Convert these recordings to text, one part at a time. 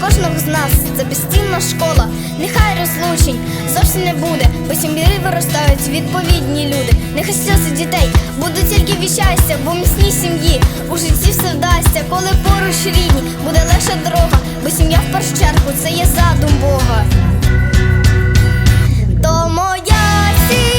кожного з нас це безцінна школа, нехай розлучень зовсім не буде, бо сім'ї виростають відповідні люди. Нехай сльози дітей будуть тільки віщастя, бо міцній сім'ї у житті все вдасться, коли поруч рідні буде легша дорога, бо сім'я в першу чергу це є задум Бога. То моя сім'я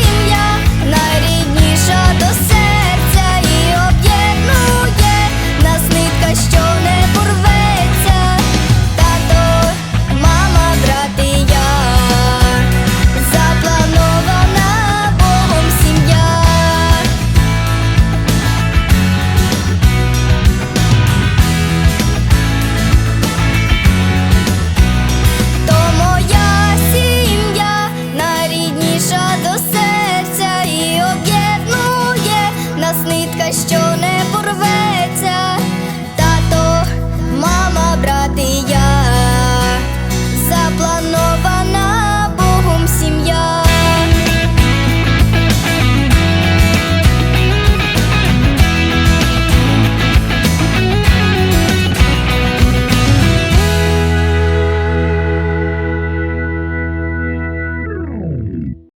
нитка, що не порве.